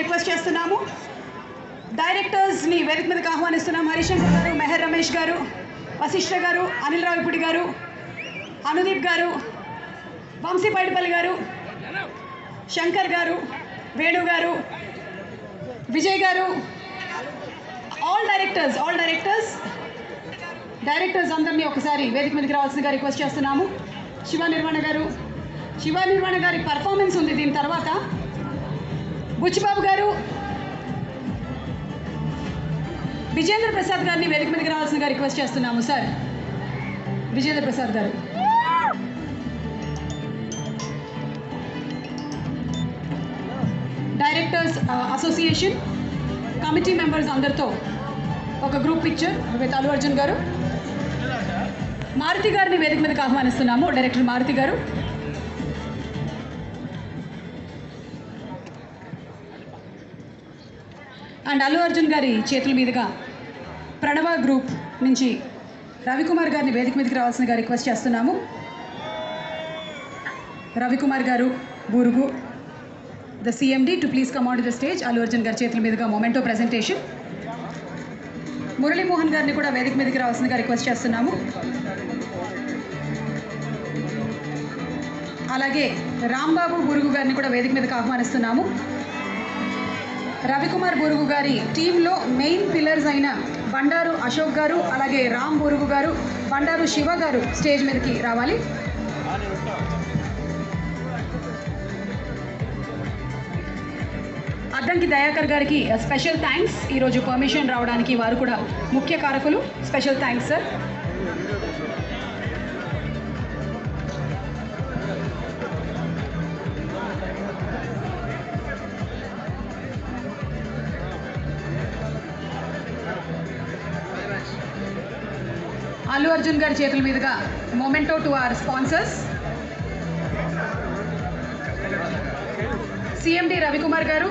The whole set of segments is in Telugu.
రిక్వెస్ట్ చేస్తున్నాము. డైరెక్టర్స్ని వేదిక మీదకి ఆహ్వానిస్తున్నాం. హరిశంకర్ గారు మెహర్ రమేష్ గారు వశిష్ఠ గారు అనిల్ రావిపూడి గారు అనుదీప్ గారు వంశీ పైడిపల్లి గారు శంకర్ గారు Venu garu Vijay garu all directors all directors directors అందరినీ ఒకసారి వేదిక మీదకి రావాల్సిందిగా రిక్వెస్ట్ చేస్తున్నాము. శివ నిర్వహణ గారు శివ నిర్వహణ గారి పర్ఫార్మెన్స్ ఉంది దీని తర్వాత. బుచ్చిబాబు గారు విజేంద్ర ప్రసాద్ గారిని వేదిక మీదకి రావాల్సిందిగా రిక్వెస్ట్ చేస్తున్నాము సార్. విజేంద్ర ప్రసాద్ గారు. డైరెక్టర్స్ అసోసియేషన్ కమిటీ మెంబర్స్ అందరితో ఒక group picture with Allu Arjun garu. Maruti గారిని వేదిక మీదకి ఆహ్వానిస్తున్నాము డైరెక్టర్ మారుతి గారు. అండ్ అల్లు అర్జున్ గారి చేతుల మీదుగా ప్రణవ గ్రూప్ నుంచి రవికుమార్ గారిని వేదిక మీదకి రావాల్సిందిగా రిక్వెస్ట్ చేస్తున్నాము. Ravikumar garu Burugu. The CMD to please come on the stage Allu Arjun గారి చేతుల మీదుగా మొమెంటో ప్రజెంటేషన్ మురళీమోహన్ గారిని కూడా వేదిక మీదకి రావాల్సిందిగా రిక్వెస్ట్ చేస్తున్నాము. అలాగే రాంబాబు గురుగు గారిని కూడా వేదిక మీదకి ఆహ్వానిస్తున్నాము. రవికుమార్ బురుగు గారి టీంలో మెయిన్ పిల్లర్స్ అయిన బండారు అశోక్ గారు అలాగే రామ్ బురుగు గారు బండారు శివ గారు స్టేజ్ మీదకి రావాలి. అద్దంకి దయాకర్ గారికి స్పెషల్ థ్యాంక్స్ ఈరోజు పర్మిషన్ రావడానికి వారు కూడా ముఖ్య కారకులు. Special thanks sir Allu Arjun గారి చేతుల మీదుగా memento to our sponsors CMD Ravikumar garu.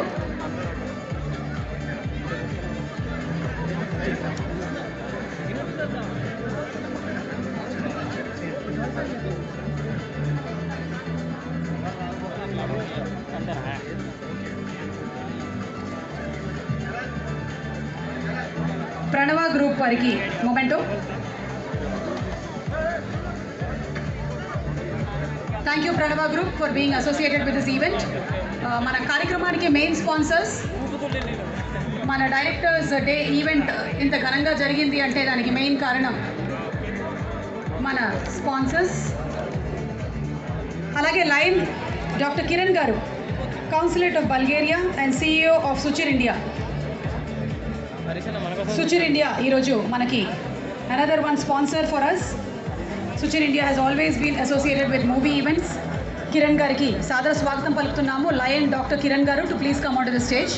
Pranava group వారికి memento thank you Pranava group for being associated with this event మన కార్యక్రమానికి మెయిన్ స్పాన్సర్స్ మన డైరెక్టర్స్ డే ఈవెంట్ ఇంత ఘనంగా జరిగింది అంటే దానికి మెయిన్ కారణం మన స్పాన్సర్స్ అలాగే lion doctor Kiran garu consulate of Bulgaria and CEO of Suchir India Suchir India ఈరోజు మనకి another one sponsor for us Suchir India has always been associated with movie events Kiran గారికి సాదర స్వాగతం పలుకుతున్నాము lion doctor Kiran garu to please come out the stage